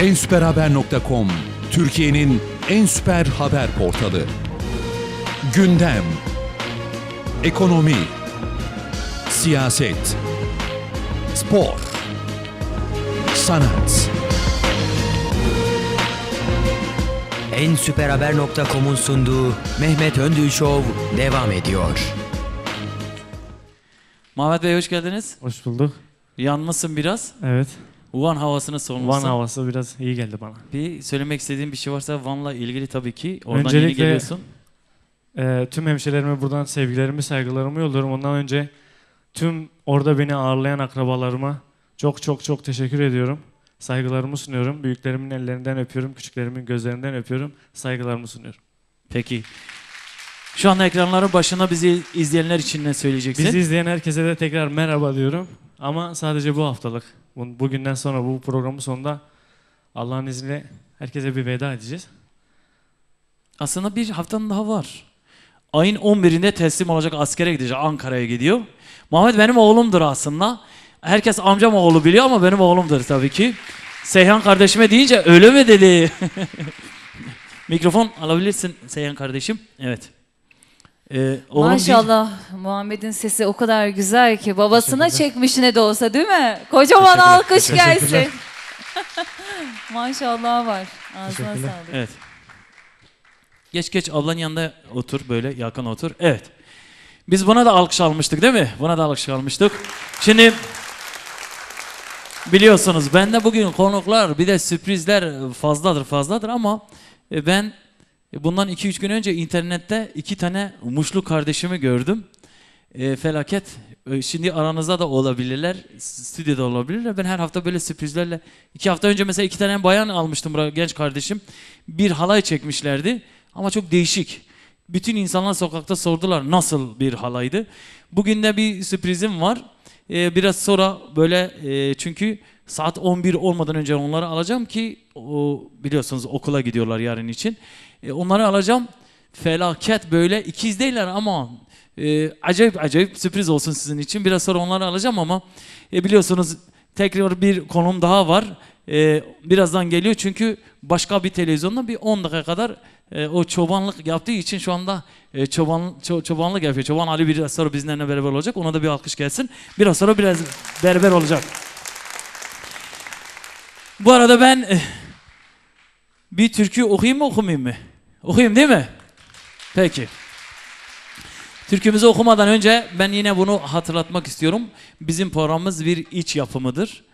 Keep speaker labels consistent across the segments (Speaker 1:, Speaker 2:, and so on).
Speaker 1: ensüperhaber.com Türkiye'nin en süper haber portalı. Gündem, ekonomi, siyaset, spor, sanat.
Speaker 2: En süperhaber.com'un sunduğu Mehmet Öndül Show devam ediyor.
Speaker 3: Mehmet Bey hoş geldiniz.
Speaker 4: Hoş bulduk.
Speaker 3: Yanmışsın biraz.
Speaker 4: Evet.
Speaker 3: Van havasını sormuşsun.
Speaker 4: Van havası biraz iyi geldi bana.
Speaker 3: Bir söylemek istediğin bir şey varsa Van'la ilgili tabii ki. Oradan yeni
Speaker 4: Öncelikle-
Speaker 3: geliyorsun.
Speaker 4: Ee, tüm hemşehrilerime buradan sevgilerimi, saygılarımı yolluyorum. Ondan önce tüm orada beni ağırlayan akrabalarıma çok çok çok teşekkür ediyorum. Saygılarımı sunuyorum. Büyüklerimin ellerinden öpüyorum, küçüklerimin gözlerinden öpüyorum. Saygılarımı sunuyorum.
Speaker 3: Peki. Şu anda ekranların başında bizi izleyenler için ne söyleyeceksin?
Speaker 4: Bizi izleyen herkese de tekrar merhaba diyorum. Ama sadece bu haftalık. Bu- Bugünden sonra bu programın sonunda Allah'ın izniyle herkese bir veda edeceğiz.
Speaker 3: Aslında bir haftanın daha var. Ayın 11'inde teslim olacak askere gidecek. Ankara'ya gidiyor. Muhammed benim oğlumdur aslında. Herkes amcam oğlu biliyor ama benim oğlumdur tabii ki. Seyhan kardeşime deyince öyle mi dedi? Mikrofon alabilirsin Seyhan kardeşim. Evet. Ee, deyince-
Speaker 5: Maşallah Muhammed'in sesi o kadar güzel ki babasına çekmiş ne de olsa değil mi? Kocaman alkış gelsin. Maşallah var. Ağzına
Speaker 4: Teşekkürler.
Speaker 5: sağlık.
Speaker 3: Evet. Geç geç ablanın yanında otur böyle yakın otur. Evet. Biz buna da alkış almıştık değil mi? Buna da alkış almıştık. Şimdi biliyorsunuz bende bugün konuklar bir de sürprizler fazladır fazladır ama e, ben bundan 2-3 gün önce internette iki tane muşlu kardeşimi gördüm. E, felaket. E, Şimdi aranızda da olabilirler. Stüdyoda olabilirler. Ben her hafta böyle sürprizlerle iki hafta önce mesela iki tane bayan almıştım buraya genç kardeşim. Bir halay çekmişlerdi. Ama çok değişik. Bütün insanlar sokakta sordular nasıl bir halaydı. Bugün de bir sürprizim var. E, biraz sonra böyle e, çünkü saat 11 olmadan önce onları alacağım ki o biliyorsunuz okula gidiyorlar yarın için. E, onları alacağım. Felaket böyle ikiz değiller ama e, acayip acayip sürpriz olsun sizin için. Biraz sonra onları alacağım ama e, biliyorsunuz tekrar bir konum daha var. E, birazdan geliyor çünkü başka bir televizyonda bir 10 dakika kadar e, o çobanlık yaptığı için şu anda e, çoban ço- çobanlık yapıyor. Çoban Ali biraz sonra bizimle beraber olacak. Ona da bir alkış gelsin. Biraz sonra biraz beraber olacak. Bu arada ben eh, bir türkü okuyayım mı okumayayım mı? Okuyayım değil mi? Peki. Türkümüzü okumadan önce ben yine bunu hatırlatmak istiyorum. Bizim programımız bir iç yapımıdır.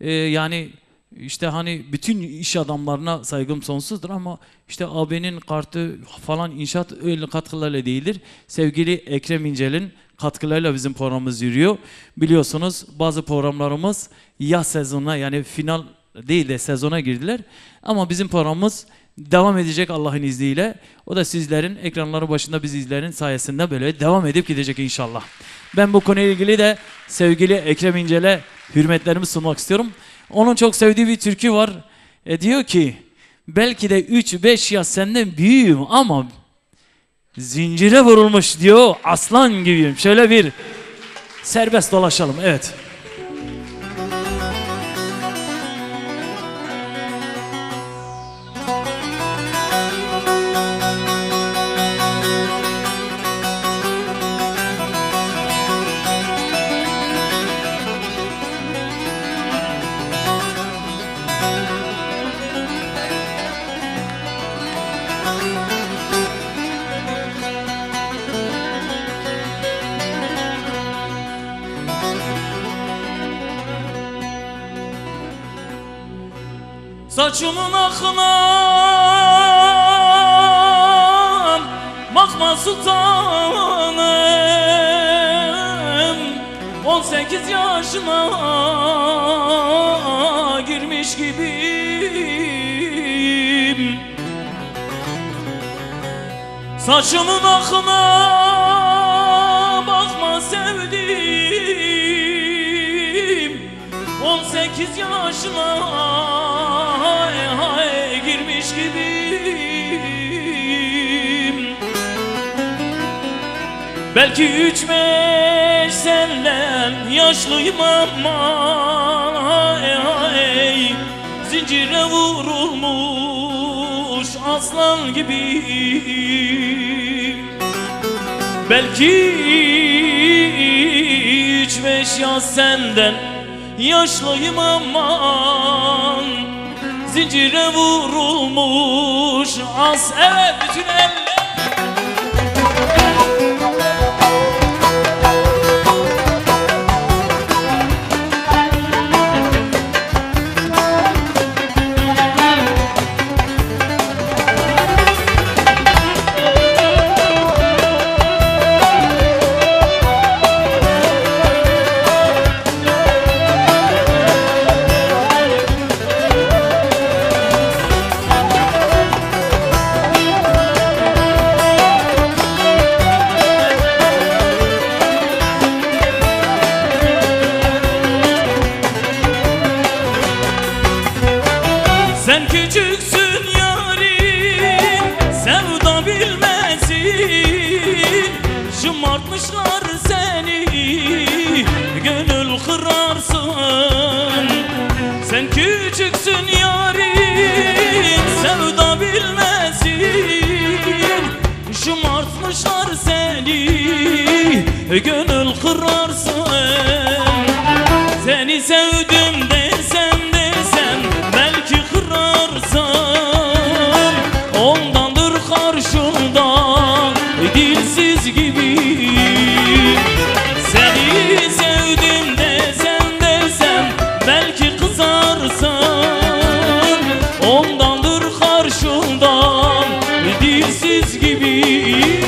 Speaker 3: Ee, yani işte hani bütün iş adamlarına saygım sonsuzdur ama işte AB'nin kartı falan inşaat öyle katkılarıyla değildir. Sevgili Ekrem İncel'in katkılarıyla bizim programımız yürüyor. Biliyorsunuz bazı programlarımız yaz sezonuna yani final değil de sezona girdiler. Ama bizim programımız devam edecek Allah'ın izniyle. O da sizlerin ekranları başında bizi izlerin sayesinde böyle devam edip gidecek inşallah. Ben bu konuyla ilgili de sevgili Ekrem İncel'e hürmetlerimi sunmak istiyorum. Onun çok sevdiği bir türkü var. E diyor ki belki de 3-5 yaş senden büyüğüm ama zincire vurulmuş diyor aslan gibiyim. Şöyle bir serbest dolaşalım evet. Saçımın akınan Bakma sultanım. 18 yaşına girmiş gibiyim. Saçımın akına bakma sevdim 18 yaşına Belki üç beş senden yaşlıyım ama hay Zincire vurulmuş aslan gibi. Belki üç beş yaz senden Yaşlıyım aman Zincire vurulmuş as Evet bütün Gönül kırarsın. Seni sevdim desem desem belki kırarsan Ondandır karşımdan dilsiz gibi. Seni sevdim desem desem belki kızarsan Ondandır karşımdan dilsiz gibi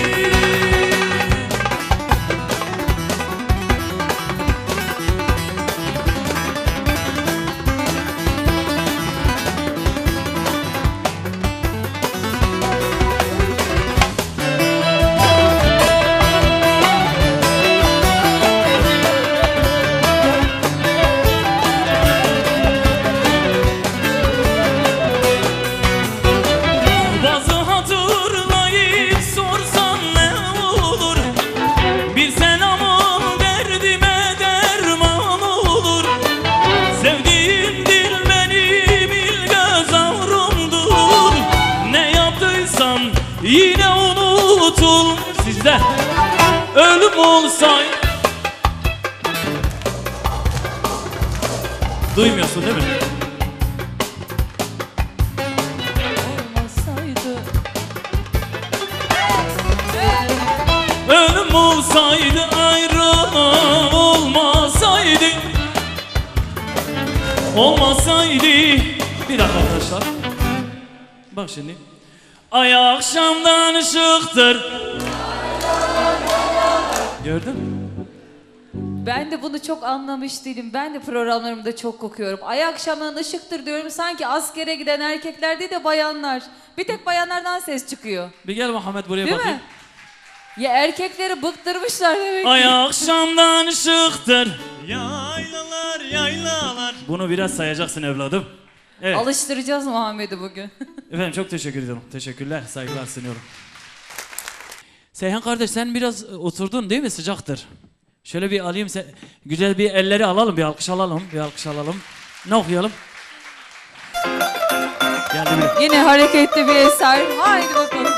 Speaker 3: Sizde ölüm olsay Duymuyorsun değil mi?
Speaker 5: Olmasaydı.
Speaker 3: Ölüm olsaydı ayrılık olmasaydı. Olmasaydı. Bir dakika arkadaşlar. Bak şimdi. Ay akşamdan ışıktır Gördün mü?
Speaker 5: Ben de bunu çok anlamış değilim. Ben de programlarımda çok kokuyorum. Ay akşamdan ışıktır diyorum. Sanki askere giden erkekler değil de bayanlar. Bir tek bayanlardan ses çıkıyor.
Speaker 3: Bir gel Muhammed buraya
Speaker 5: Değil
Speaker 3: bakayım
Speaker 5: mi? Ya erkekleri bıktırmışlar demek ki.
Speaker 3: Ay akşamdan ışıktır Yaylalar yaylalar Bunu biraz sayacaksın evladım Evet
Speaker 5: Alıştıracağız Muhammed'i bugün.
Speaker 6: Efendim çok teşekkür ederim. Teşekkürler, saygılar sunuyorum. Seyhan kardeş sen biraz e, oturdun değil mi? Sıcaktır. Şöyle bir alayım sen. Güzel bir elleri alalım, bir alkış alalım, bir alkış alalım. Ne okuyalım? Geldi bile.
Speaker 5: Yine hareketli bir eser. Haydi bakalım.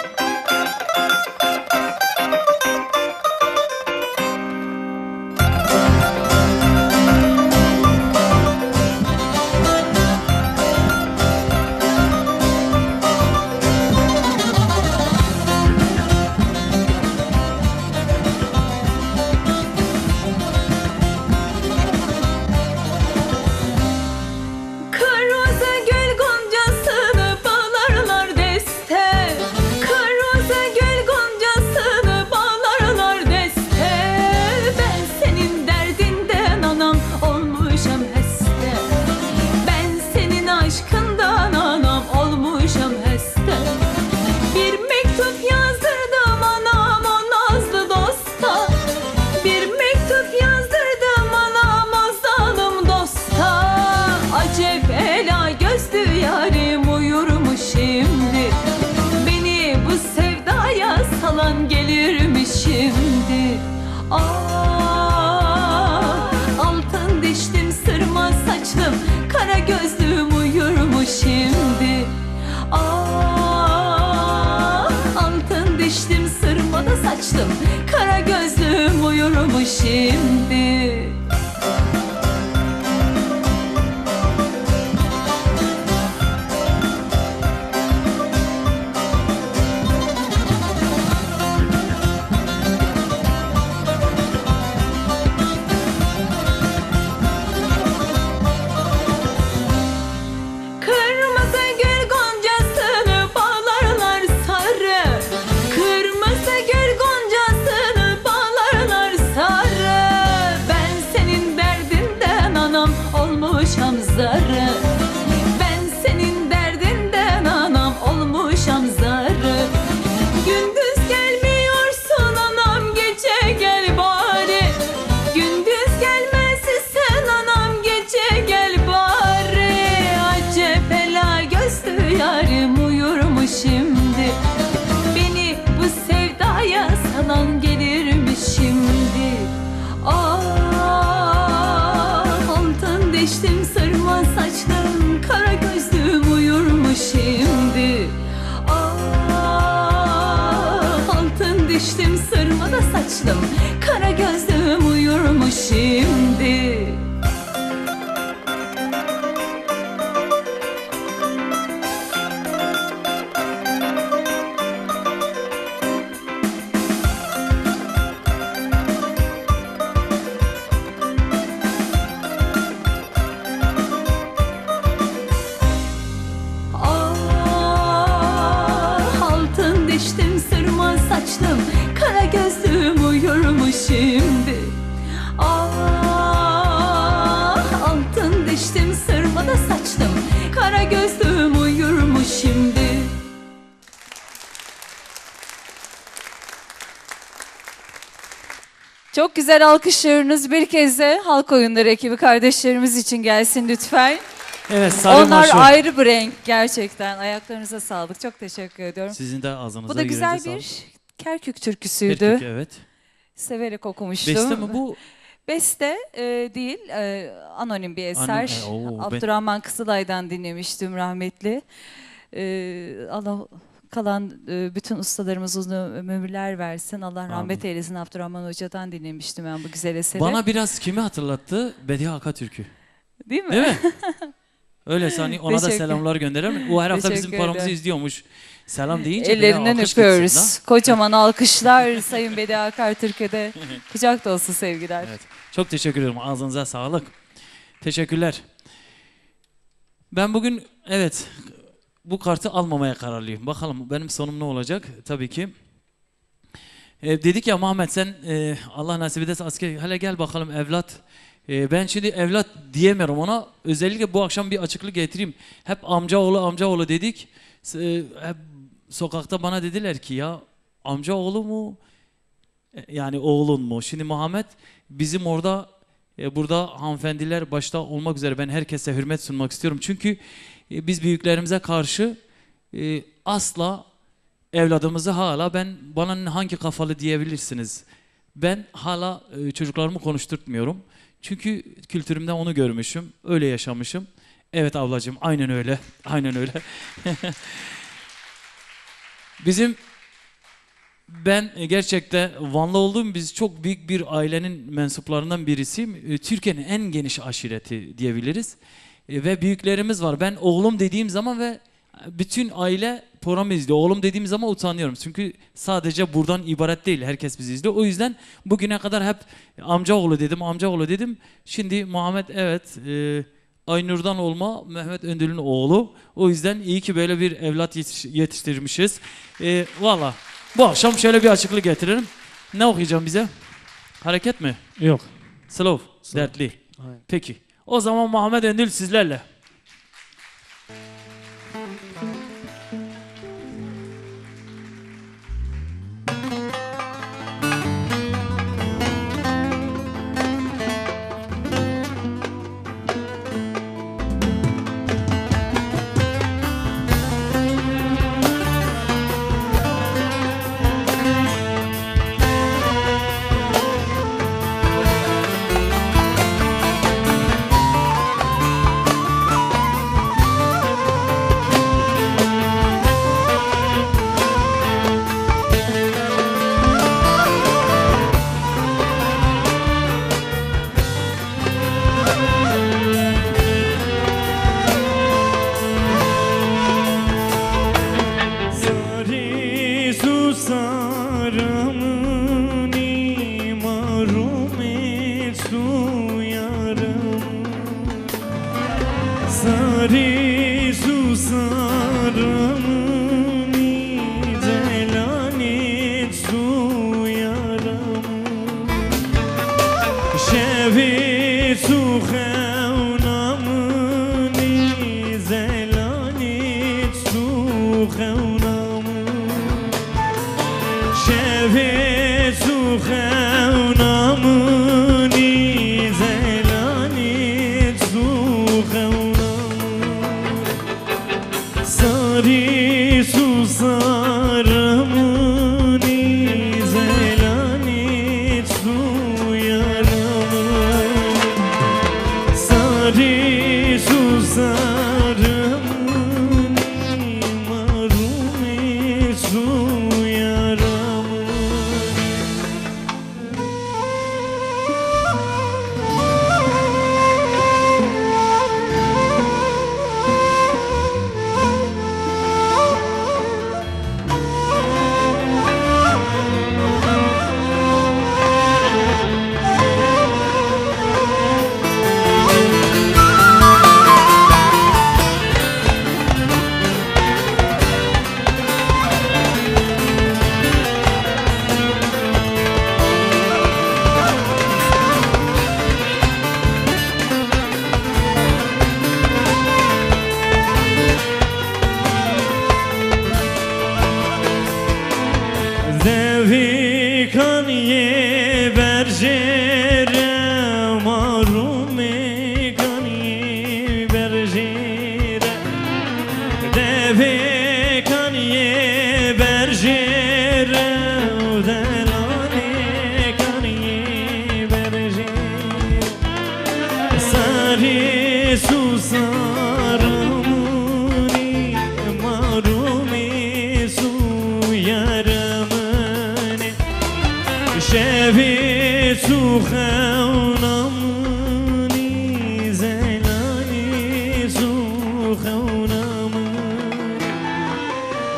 Speaker 5: Saçlım Kara gözlüm uyur mu şimdi Çok güzel alkışlarınız bir kez de halk oyunları ekibi kardeşlerimiz için gelsin lütfen.
Speaker 3: Evet sarı
Speaker 5: Onlar
Speaker 3: maşo.
Speaker 5: ayrı bir renk gerçekten. Ayaklarınıza sağlık. Çok teşekkür ediyorum.
Speaker 3: Sizin de ağzınıza
Speaker 5: Bu da güzel bir
Speaker 3: sağlık.
Speaker 5: Kerkük türküsüydü.
Speaker 3: Kerkük, evet.
Speaker 5: Severek okumuştum.
Speaker 3: Beste mi bu?
Speaker 5: Beste e, değil, e, anonim bir eser.
Speaker 3: e, oo, ben-
Speaker 5: Abdurrahman Kısılay'dan dinlemiştim rahmetli. E, Allah kalan e, bütün ustalarımız uzun ömürler versin. Allah rahmet eylesin. Abdurrahman Hoca'dan dinlemiştim ben bu güzel eseri.
Speaker 3: Bana biraz kimi hatırlattı? Bediye Akatürk'ü.
Speaker 5: Değil mi?
Speaker 3: Değil mi? Öyle sani ona da
Speaker 5: Teşekkür-
Speaker 3: selamlar gönderelim. O her hafta bizim
Speaker 5: Teşekkür
Speaker 3: programımızı
Speaker 5: ederim.
Speaker 3: izliyormuş. Selam deyince bir de
Speaker 5: Ellerinden
Speaker 3: alkış gitsin
Speaker 5: öpüyoruz. Kocaman alkışlar Sayın Bedi Akar Türkiye'de. Kucak dolusu sevgiler.
Speaker 3: Evet. Çok teşekkür ederim. Ağzınıza sağlık. Teşekkürler. Ben bugün evet bu kartı almamaya kararlıyım. Bakalım benim sonum ne olacak? Tabii ki. E, dedik ya Muhammed sen e, Allah nasip ederse asker hele gel bakalım evlat. E, ben şimdi evlat diyemiyorum ona. Özellikle bu akşam bir açıklık getireyim. Hep amcaoğlu amcaoğlu dedik. S- e, hep sokakta bana dediler ki ya amcaoğlu mu? E, Yani oğlun mu? Şimdi Muhammed bizim orada e, burada hanımefendiler başta olmak üzere ben herkese hürmet sunmak istiyorum. Çünkü e, biz büyüklerimize karşı e, asla evladımızı hala ben bana hangi kafalı diyebilirsiniz. Ben hala e, çocuklarımı konuşturtmuyorum. Çünkü kültürümden onu görmüşüm. Öyle yaşamışım. Evet ablacığım aynen öyle. Aynen öyle. Bizim ben e, gerçekten Vanlı olduğum biz çok büyük bir ailenin mensuplarından birisiyim. E, Türkiye'nin en geniş aşireti diyebiliriz. E, Ve büyüklerimiz var. Ben oğlum dediğim zaman ve bütün aile programı izliyor. Oğlum dediğim zaman utanıyorum. Çünkü sadece buradan ibaret değil. Herkes bizi izliyor. O yüzden bugüne kadar hep amcaoğlu dedim, amcaoğlu dedim. Şimdi Muhammed evet e, Aynur'dan olma Mehmet Öndül'ün oğlu. O yüzden iyi ki böyle bir evlat yetiş- yetiştirmişiz. E, Valla bu akşam şöyle bir açıklık getirelim. Ne okuyacağım bize? Hareket mi?
Speaker 4: Yok.
Speaker 3: Slow, dertli.
Speaker 4: Aynen.
Speaker 3: Peki. O zaman Muhammed Öndül sizlerle.
Speaker 7: susarım.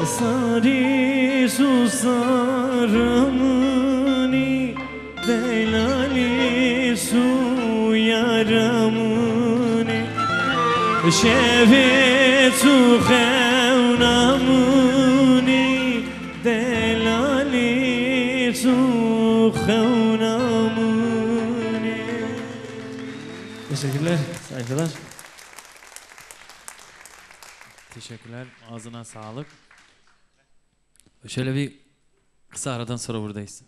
Speaker 7: Asari susaramani Delali suyaramani Şeve tu khevnamani Delali tu khevnamani
Speaker 4: Teşekkürler, saygılar.
Speaker 3: Teşekkürler. Ağzına sağlık. Şöyle bir kısa aradan sonra buradayız.